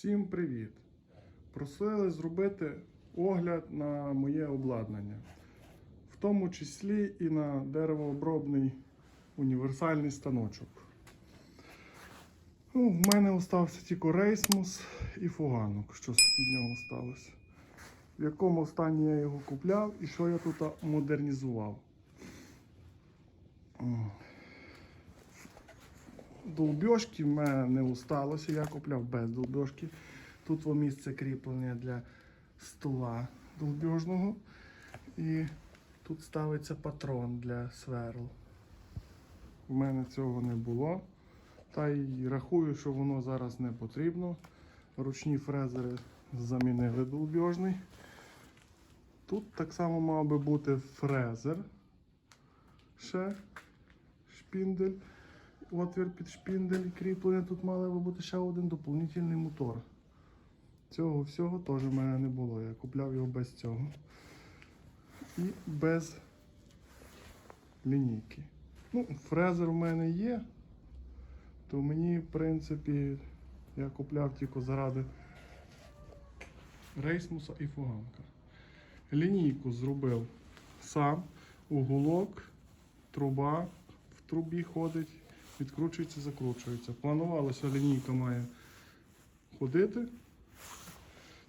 Всім привіт! Просили зробити огляд на моє обладнання, в тому числі і на деревообробний універсальний станочок. Ну, в мене остався тільки рейсмус і фуганок, що від нього сталося. В якому стані я його купляв і що я тут модернізував. Долбьошки в мене не усталося, я купляв без долбьошки. Тут во місце кріплення для стола долбьожного. І тут ставиться патрон для сверл. У мене цього не було. Та й рахую, що воно зараз не потрібно. Ручні фрезери замінили долбьожний. Тут так само мав би бути фрезер. Ще шпіндель отвір під шпіндель кріплення. Тут мали би бути ще один доповнительний мотор. Цього всього теж в мене не було. Я купляв його без цього. І без лінійки. Ну, фрезер у мене є, то мені, в принципі, я купляв тільки заради рейсмуса і фуганка. Лінійку зробив сам, уголок, труба в трубі ходить, відкручується, закручується. Планувалося, лінійка має ходити.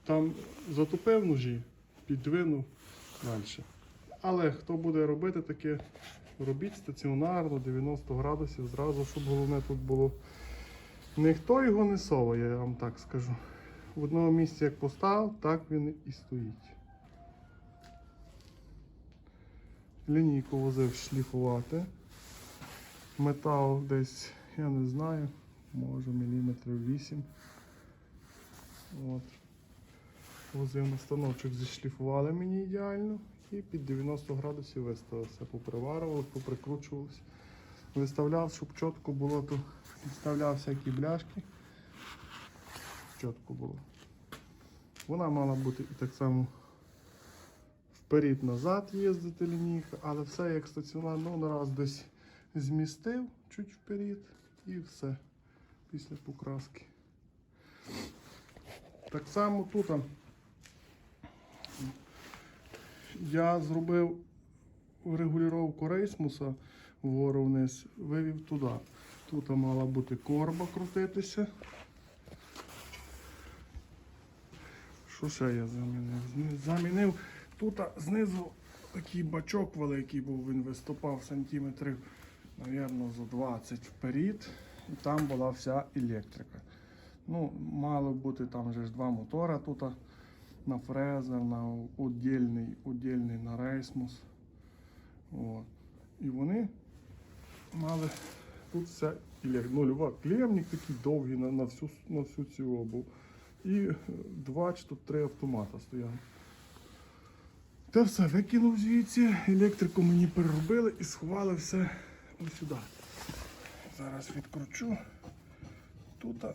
Там затопив ножі, підвинув далі. Але хто буде робити таке, робіть стаціонарно, 90 градусів зразу, щоб головне тут було. Ніхто його не соває, я вам так скажу. В одному місці як поставив, так він і стоїть. Лінійку возив шліфувати. Метал десь, я не знаю, може міліметрів 8. От. Возив станочок, зішліфували мені ідеально і під 90 градусів виставився. Поприварували, поприкручувалися. Виставляв, щоб чітко було, то вставляв всякі бляшки. Чітко було. Вона мала бути і так само вперед-назад їздити лінійка, але все як стаціонарно, ну, раз десь змістив чуть вперед і все після покраски. Так само тут я зробив регулювання рейсмуса вгору вниз, вивів туди. Тут мала бути корба крутитися. Що ще я замінив? Замінив тут знизу такий бачок великий був, він виступав сантиметрів, мабуть, за 20 вперед. І там була вся електрика. Ну, мало бути там же два мотора тут на фрезер, на удільний, удільний на рейсмус. От. І вони мали тут вся електрика. Нульова клемник такий довгий на, на, всю, на всю цю був. І е, два чи тут три автомата стояли. Та все, викинув звідси, електрику мені переробили і сховали все ось сюди. Зараз відкручу. Тут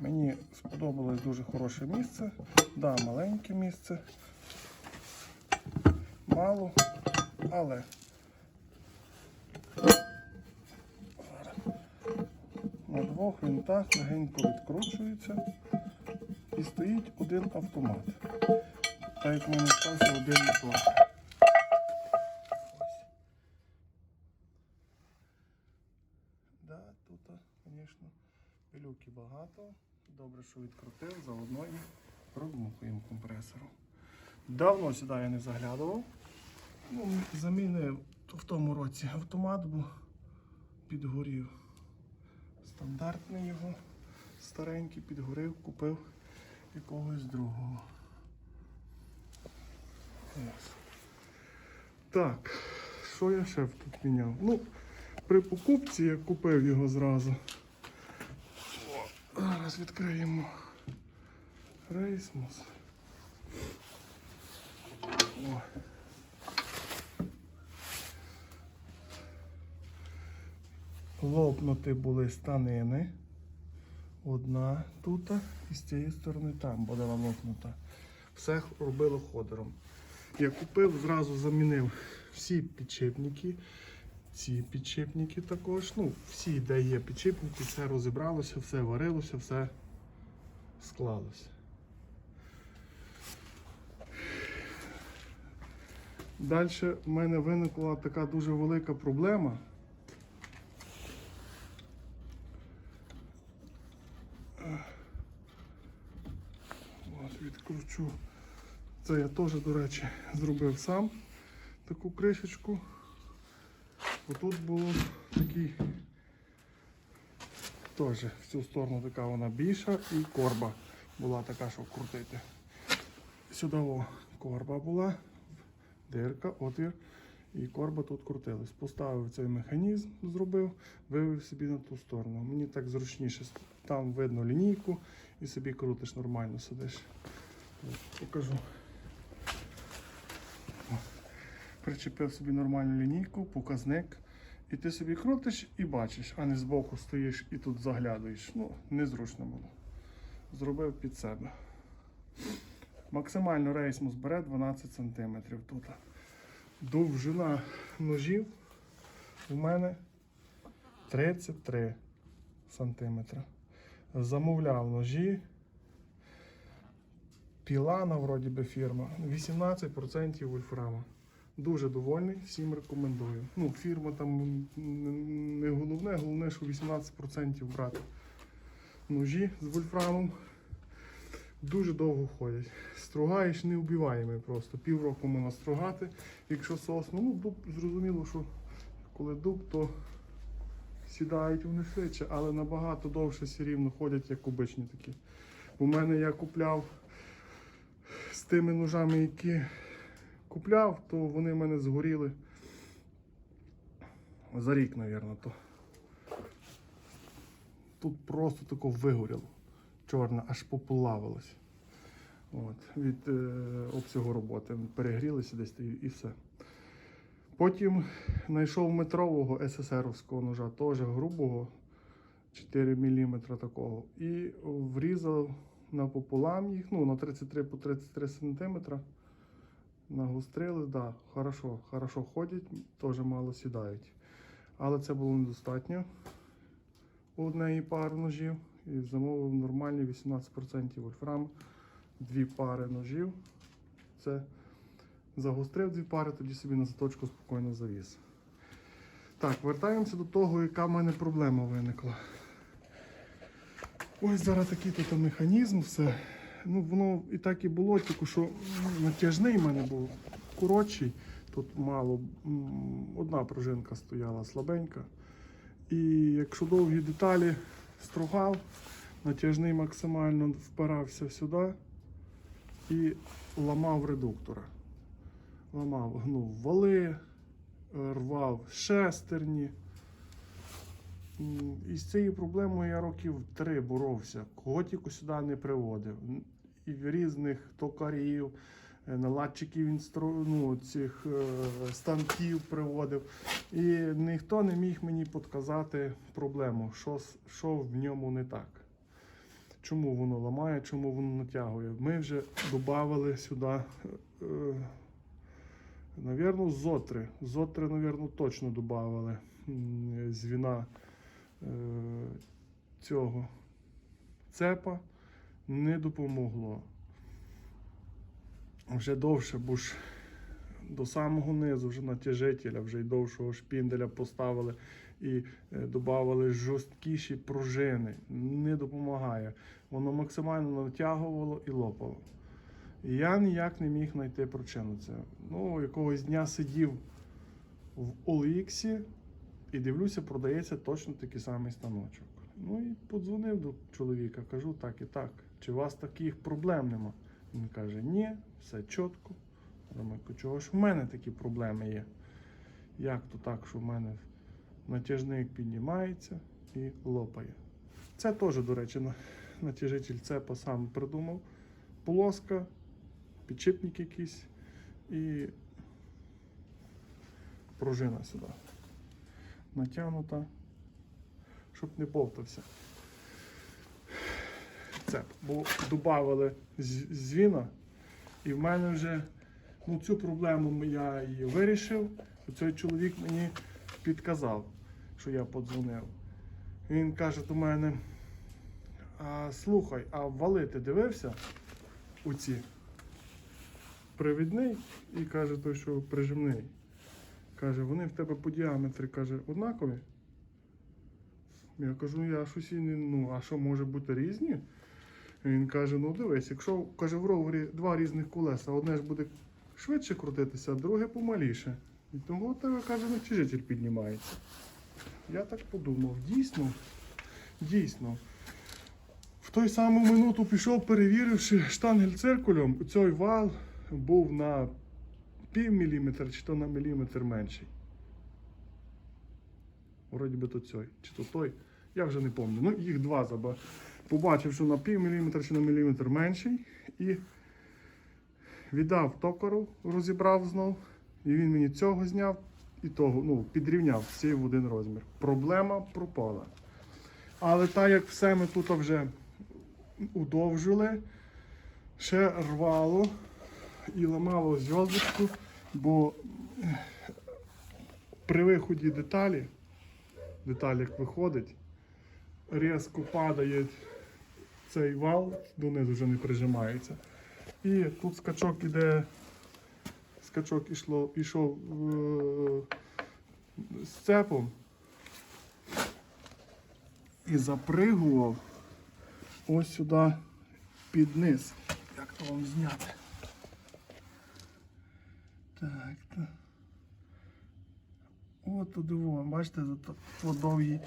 мені сподобалось дуже хороше місце. Да, маленьке місце. Мало, але на двох винтах легенько відкручується і стоїть один автомат. Так як в мене стався один мотор. Звісно, пилюки багато. Добре, що відкрутив, заодно і продмухуємо компресором. Давно сюди я не заглядував. Ну, замінив в тому році автомат, бо підгорів. Стандартний його, старенький, підгорів, купив якогось другого. Ось. Так, що я ще тут міняв? Ну, при покупці я купив його зразу. Зараз відкриємо рейсмус. О. Лопнути були станини. Одна тут і з цієї сторони там буде лопнута. Все робило ходором. Я купив, зразу замінив всі підшипники ці підшипники також. Ну, всі, де є підшипники, все розібралося, все варилося, все склалося. Далі в мене виникла така дуже велика проблема. От відкручу. Це я теж, до речі, зробив сам таку кришечку. Отут було такий теж в цю сторону така вона більша і корба була така, щоб крутити. Сюди корба була, дирка, отвір, і корба тут крутилась. Поставив цей механізм, зробив, вивів собі на ту сторону. Мені так зручніше. Там видно лінійку і собі крутиш нормально сидиш. Покажу. О, Причепив собі нормальну лінійку, показник. І ти собі крутиш і бачиш, а не збоку стоїш і тут заглядуєш. Ну, незручно було. Зробив під себе. Максимально рейсмус бере 12 см тут. Довжина ножів у мене 33 см. Замовляв ножі. Пілана, вроді би фірма. 18% вольфрама. Дуже довольний, всім рекомендую. Ну, фірма там не головне, головне, що 18% брати. Ножі з вольфрамом дуже довго ходять. Стругаєш невбиваємий просто. Півроку можна стругати. Якщо сосну, ну дуб зрозуміло, що коли дуб, то сідають вони швидше, але набагато довше все рівно ходять, як обичні такі. У мене я купляв з тими ножами, які купляв, то вони в мене згоріли за рік, мабуть. То. Тут просто тако вигоріло. Чорне, аж поплавилось. От, від е, обсягу роботи. Перегрілися десь і, все. Потім знайшов метрового СССРовського ножа, теж грубого, 4 мм такого. І врізав напополам їх, ну, на 33 по 33 см. Нагострили, да, хорошо, хорошо ходять, теж мало сідають. Але це було недостатньо у однієї пари ножів. І замовив нормальні 18% вольфрам, дві пари ножів. Це загострив дві пари, тоді собі на заточку спокійно завіз. Так, вертаємося до того, яка в мене проблема виникла. Ось зараз такий тут механізм, все. Ну, воно і так і було, тільки що натяжний в мене був коротший. Тут мало, одна пружинка стояла слабенька. І якщо довгі деталі стругав, натяжний максимально впирався сюди і ламав редуктора. Ламав, гнув вали, рвав шестерні. І з цією проблемою я років три боровся. Кого тільки сюди не приводив. І різних токарів, е, наладчиків інстру... ну, цих е, станків приводив. І ніхто не міг мені підказати проблему, що, що в ньому не так. Чому воно ламає, чому воно натягує. Ми вже додали сюди, е, е, навірно, зотри. Зотри, навірно, точно додали з віна е, цього цепа. Не допомогло. Вже довше, бо ж до самого низу, вже натяжителя, вже й довшого шпінделя поставили і е, додавали жорсткіші пружини. Не допомагає. Воно максимально натягувало і лопало. Я ніяк не міг знайти причину це. Ну, якогось дня сидів в OLX і дивлюся, продається точно такий самий станочок. Ну і подзвонив до чоловіка, кажу так і так. Чи у вас таких проблем нема? Він каже, ні, все чітко. Думаю, чого ж в мене такі проблеми є? Як то так, що в мене натяжник піднімається і лопає? Це теж, до речі, натяжитель цепа сам придумав. Полоска, підшипник якийсь і пружина сюди. Натягнута, щоб не повтався. Цеп. Бо додавали звіна, і в мене вже ну, цю проблему я її вирішив. Цей чоловік мені підказав, що я подзвонив. Він каже до мене: а, слухай, а вали ти дивився у ці? Привідний і каже той, що прижимний. Каже, вони в тебе по діаметрі каже, однакові. Я кажу, я щось і не, ну, а що може бути різні? Він каже: ну дивись, якщо каже, в ровері два різних колеса, одне ж буде швидше крутитися, а друге помаліше. І тому у тебе каже, натяжитель піднімається. Я так подумав, дійсно, дійсно. В той саму минуту пішов, перевіривши штангель циркулем, цей вал був на пів міліметра чи то на міліметр менший. Вроді би то цей, чи то той. Я вже не пам'ятаю. Ну, їх два заба. Побачив, що на пів міліметра чи на міліметр менший. І віддав токару, розібрав знов. І він мені цього зняв і того, ну, підрівняв всі в один розмір. Проблема пропала. Але так як все ми тут вже удовжили, ще рвало і ламало зв'язочку, бо е, при виході деталі, деталь як виходить, різко падає цей вал, донизу вже не прижимається. І тут скачок іде, скачок ішло, ішов е, з цепом і запригував ось сюди під низ. Як то вам зняти? Так, так. От туди, во, бачите, то, довгий,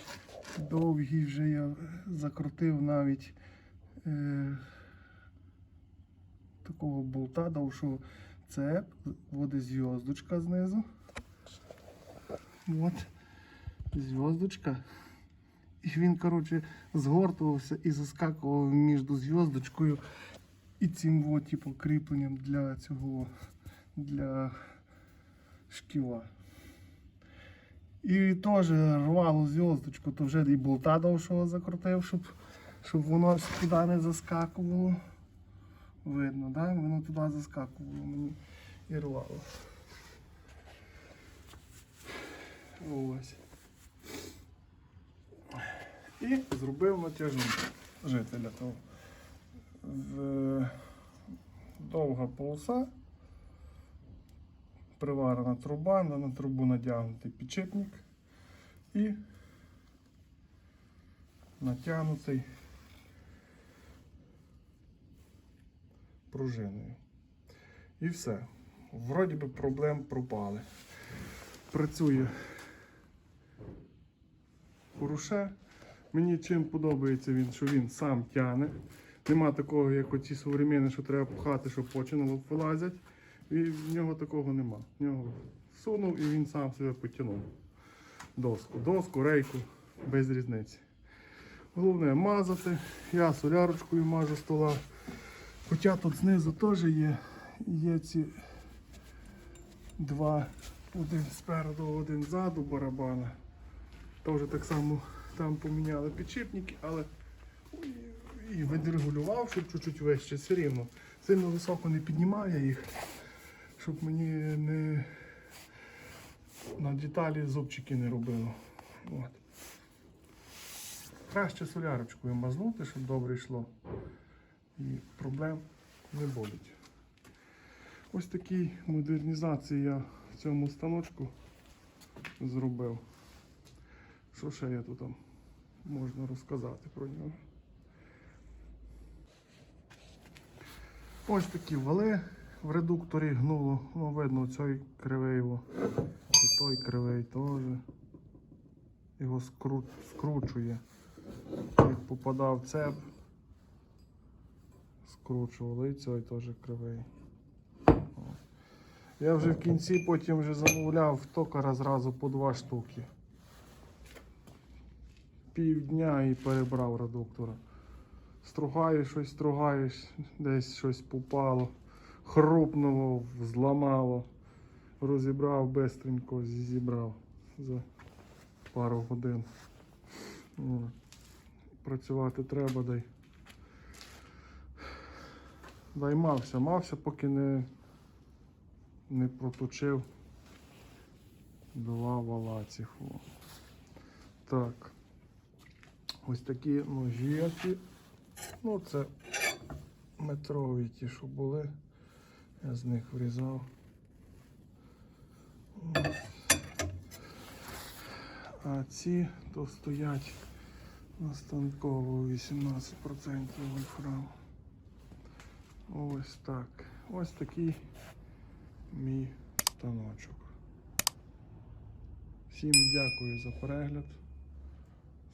довгий вже я закрутив навіть е, такого болта довшого цеп, води зв'язочка знизу. От, зв'язочка. І він, коротше, згортувався і заскакував між зв'язочкою і цим от, типу, кріпленням для цього для шківа. І теж рвало зв'язочку, то вже і болта довшого закрутив, щоб, щоб воно туди не заскакувало. Видно, да? воно туди заскакувало мені і рвало. Ось. І зробив натяжник жителя того. Довга полоса, приварена труба, на трубу надягнутий підшипник і натягнутий пружиною. І все. Вроді би проблем пропали. Працює хороше. Мені чим подобається він, що він сам тягне. Нема такого, як оці современні, що треба пхати, щоб починало вилазять. І в нього такого нема. В нього сунув і він сам себе потягнув. Доску. Доску, рейку, без різниці. Головне мазати. Я солярочкою мажу стола. Хоча тут знизу теж є, є ці два, один спереду, один ззаду барабана. Теж так само там поміняли підшипники, але і відрегулював, щоб чуть-чуть вище, все рівно. Сильно високо не піднімає їх, щоб мені не на деталі зубчики не робило. От. Краще солярочкою мазнути, щоб добре йшло. І проблем не буде. Ось такій модернізації я в цьому станочку зробив. Що ще я тут там можна розказати про нього? Ось такі вали в редукторі гнуло. Ну, видно, цей кривий його. І той кривий теж. Його скру... скручує. Як попадав цеп, скручували і цей теж кривий. Я вже в кінці потім вже замовляв токара зразу по два штуки. Півдня і перебрав редуктора. Стругаєш щось, стругаєш, десь щось попало, хрупнуло, зламало, розібрав бистренько, зібрав за пару годин. Працювати треба, дай. Дай мався, мався, поки не, не проточив Два вала цих. Так. Ось такі ножі. Ну, це метрові ті, що були. Я з них врізав. А ці то стоять на станкову 18% вольфрам. Ось так. Ось такий мій станочок. Всім дякую за перегляд.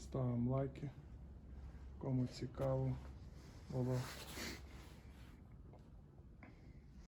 Ставимо лайки. Кому цікаво було.